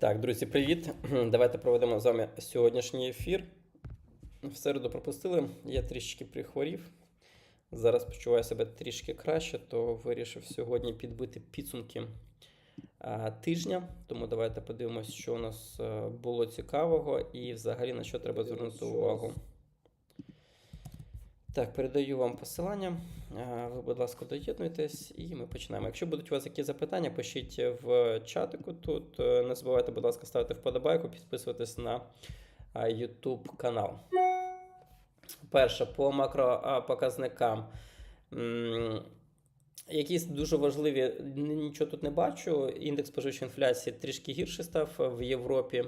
Так, друзі, привіт. Давайте проведемо з вами сьогоднішній ефір. В середу пропустили, я трішки прихворів. Зараз почуваю себе трішки краще, то вирішив сьогодні підбити підсумки а, тижня. Тому давайте подивимося, що у нас е, було цікавого і взагалі на що треба звернути увагу. Так, передаю вам посилання. Е, Ви, будь ласка, доєднуйтесь і ми починаємо. Якщо будуть у вас якісь запитання, пишіть в чатику тут. Е, Не забувайте, будь ласка, ставити вподобайку, підписуватись на YouTube канал. Перше, по макропоказникам. Якісь дуже важливі, нічого тут не бачу. Індекс споживчої інфляції трішки гірший став в Європі.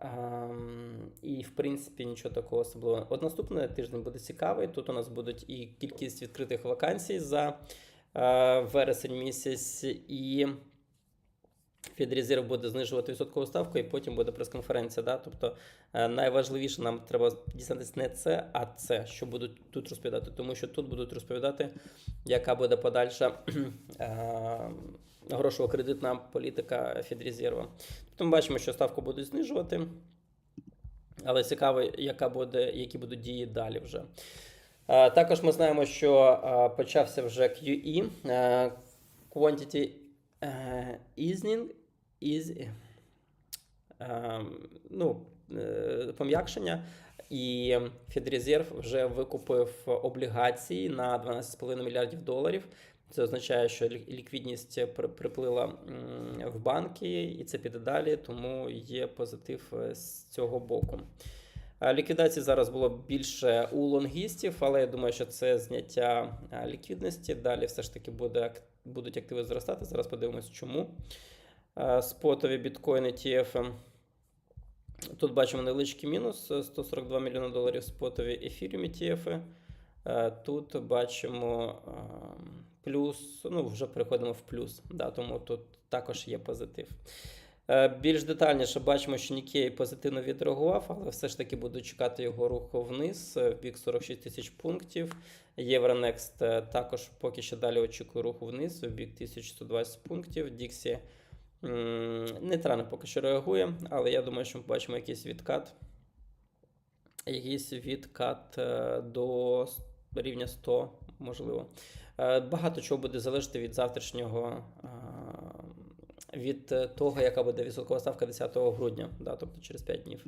Ем, І, в принципі, нічого такого особливого. От наступний тиждень буде цікавий. Тут у нас будуть і кількість відкритих вакансій за е, вересень місяць, і Федрезерв буде знижувати відсоткову ставку, і потім буде прес-конференція. Да? Тобто е, найважливіше нам треба дізнатися не це, а це, що будуть тут розповідати. Тому що тут будуть розповідати, яка буде подальша е, грошово-кредитна політика Федрезерва. Тобто ми бачимо, що ставку будуть знижувати. Але цікаво, яка буде, які будуть дії далі вже. Е, Також ми знаємо, що почався вже QE, Quantity е, Easing, е, ну, е, пом'якшення. І Федрезерв вже викупив облігації на 12,5 мільярдів доларів. Це означає, що ліквідність приплила в банки, і це піде далі, тому є позитив з цього боку. Ліквідації зараз було більше у лонгістів, але я думаю, що це зняття ліквідності. Далі все ж таки буде, ак- будуть активи зростати. Зараз подивимось, чому. Е, Спотові біткоїни TF. Тут бачимо невеличкий мінус е, 142 мільйони доларів спотові ефіріумі TF. Е, Тут бачимо е, плюс, ну вже переходимо в плюс, да, тому тут також є позитив. Е, Більш детальніше бачимо, що Нікей позитивно відреагував, але все ж таки буду чекати його руху вниз е, в бік 46 тисяч пунктів. Євронекст е, також поки що далі очікує руху вниз в бік 1120 пунктів. Діксі нейтрально поки що реагує, але я думаю, що ми бачимо якийсь відкат. Якийсь відкат до рівня 100, можливо. Багато чого буде залежати від завтрашнього, від е, того, яка буде відсоткова ставка 10 грудня, да, тобто через 5 днів.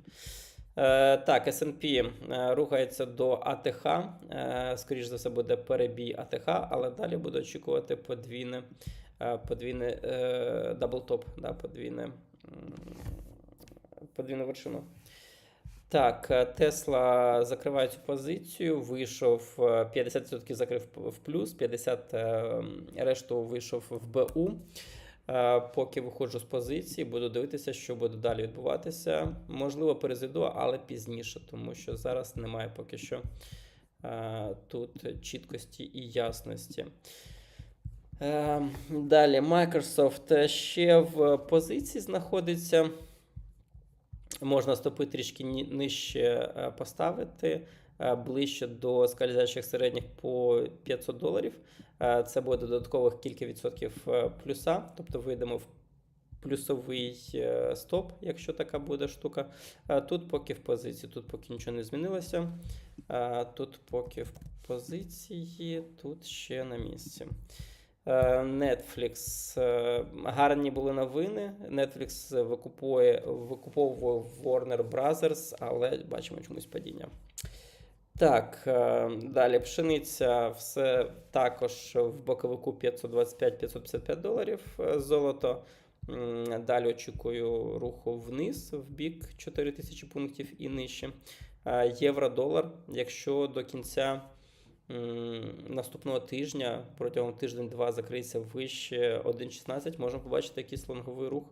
Е, Так, SP е, рухається до АТХ. Е, Скоріш за все, буде перебій АТХ, але далі буде очікувати подвійне, е, подвійне е, даблтоп, да, подвійне, подвійну вершину. Так, Тесла закриває цю позицію. Вийшов е, 50% закрив в плюс, 50% е, решту вийшов в БУ. Е, Поки виходжу з позиції, буду дивитися, що буде далі відбуватися. Можливо, перезайду, але пізніше, тому що зараз немає поки що е, тут чіткості і ясності. Е, Далі Microsoft ще в позиції знаходиться. Можна стопи трішки нижче поставити, ближче до скользячих середніх по 500 доларів. Е, Це буде додаткових кілька відсотків е, плюса, тобто вийдемо в плюсовий е, стоп, якщо така буде штука. Е, Тут поки в позиції, тут поки нічого не змінилося. Е, Тут поки в позиції, тут ще на місці. Е, Netflix. е, Гарні були новини. Netflix викупує, викуповував Warner Brothers, але бачимо чомусь падіння. Так, е, далі пшениця, все також в боковику 525-555 доларів е, золото. Далі очікую руху вниз в бік 4000 пунктів і нижче. Е, Євро-долар, якщо до кінця наступного тижня протягом тиждень-два закриється вище 1,16, можемо побачити якийсь лонговий рух.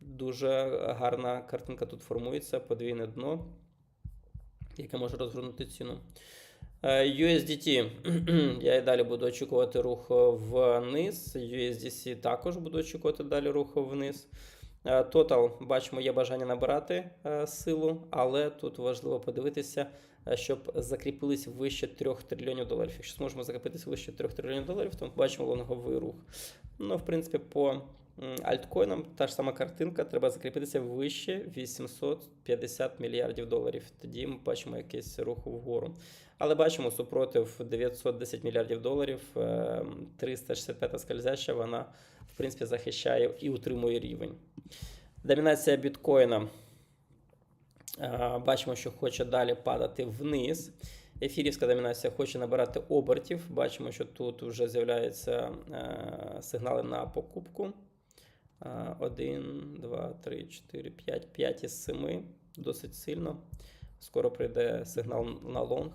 Дуже гарна картинка тут формується, подвійне дно, яке може розгорнути ціну. Е, USDT. Я і далі буду очікувати рух вниз. USDC також буду очікувати далі руху вниз. Е, Total, бачимо, є бажання набирати е, силу, але тут важливо подивитися, е, щоб закріпились вище 3 трильйонів доларів. Якщо зможемо закріпитися вище 3 трильйонів доларів, то бачимо лонговий рух. Ну, в принципі, по м, альткоїнам та ж сама картинка, треба закріпитися вище 850 мільярдів доларів. Тоді ми бачимо якийсь рух вгору. Але бачимо супротив 910 мільярдів доларів, е, 365 скользяща, вона в принципі захищає і утримує рівень. Домінація біткоїна. Е, Бачимо, що хоче далі падати вниз. Ефірівська домінація хоче набирати обертів. Бачимо, що тут вже з'являються е, сигнали на покупку. 1, 2, 3, 4, 5, 5 із 7. Досить сильно. Скоро прийде сигнал на лонг.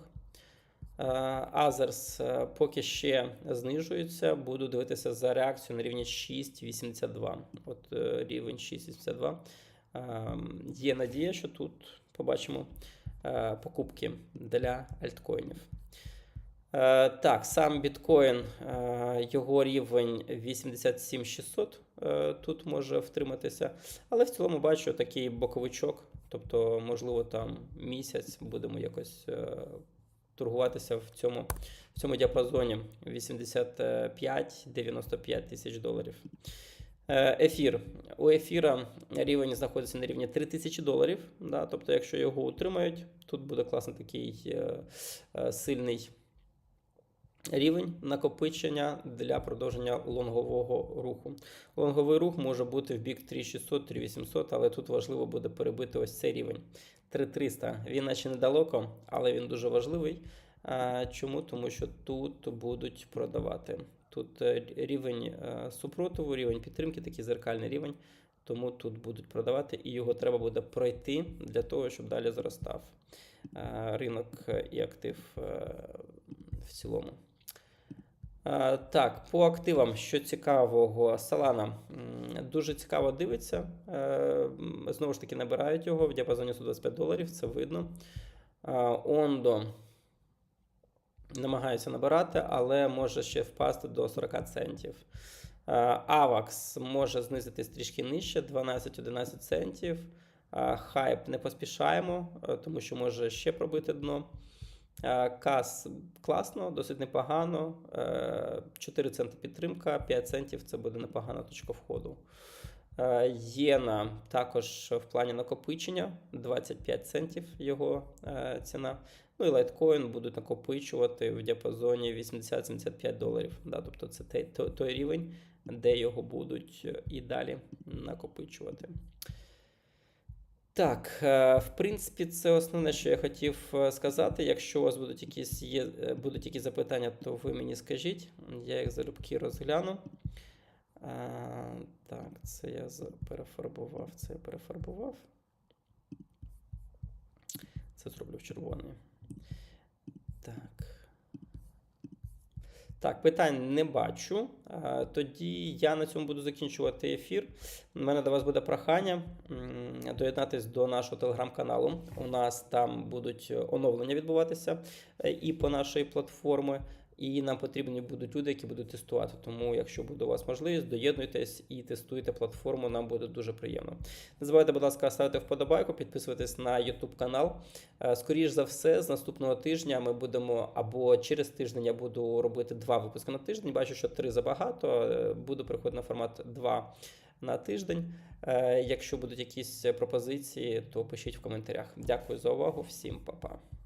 Азерс е, поки ще знижується. Буду дивитися за реакцію на рівні 6,82. От е, рівень 6,82. Е, Є надія, що тут побачимо е, покупки для альткоїнів. Е, Так, сам біткоін, е, його рівень 87600 е, тут може втриматися. Але в цілому бачу такий боковичок. Тобто, можливо, там місяць будемо якось торгуватися в цьому, в цьому діапазоні 85-95 тисяч доларів. Ефір. У ефіра рівень знаходиться на рівні 3000 доларів. Да, тобто, якщо його утримають, тут буде класний такий сильний рівень накопичення для продовження лонгового руху. Лонговий рух може бути в бік 3600-3800, але тут важливо буде перебити ось цей рівень. 3300. Він наче недалеко, але він дуже важливий. Чому? Тому що тут будуть продавати. Тут е, рівень е, супротиву, рівень підтримки, такий зеркальний рівень. Тому тут будуть продавати, і його треба буде пройти для того, щоб далі зростав е, ринок і актив в цілому. Так, по активам, що цікавого, м, дуже цікаво дивиться. Е, Знову ж таки, набирають його в діапазоні 125 доларів, це видно. Ondo намагаються набирати, але може ще впасти до 40 центів. AVAX може знизитись трішки нижче, 12-11 центів. Хайп не поспішаємо, е, тому що може ще пробити дно. Е, Кас класно, досить непогано. Е, 4 центи підтримка, 5 центів це буде непогана точка входу. Е, Єна також в плані накопичення 25 центів його е, ціна. Ну і лайткоін будуть накопичувати в діапазоні 80-75 доларів. Да, тобто це той, той, рівень, де його будуть е, і далі накопичувати. Так, е, в принципі, це основне, що я хотів е, сказати. Якщо у вас будуть якісь, є, е, будуть якісь запитання, то ви мені скажіть. Я їх залюбки розгляну. Так, це я перефарбував, це я перефарбував. Це зроблю в червоний. Так. Так, питань не бачу. Тоді я на цьому буду закінчувати ефір. У мене до вас буде прохання доєднатись до нашого телеграм-каналу. У нас там будуть оновлення відбуватися е, і по нашої платформи. І нам потрібні будуть люди, які будуть тестувати. Тому, якщо буде у вас можливість, доєднуйтесь і тестуйте платформу, нам буде дуже приємно. Не забувайте, будь ласка, ставити вподобайку, підписуватись на YouTube канал. Е, Скоріш за все, з наступного тижня ми будемо або через тиждень я буду робити два випуски на тиждень. Бачу, що три забагато. е, Буду переходити на формат 2 на тиждень. Е, Якщо будуть якісь пропозиції, то пишіть в коментарях. Дякую за увагу. Всім па-па.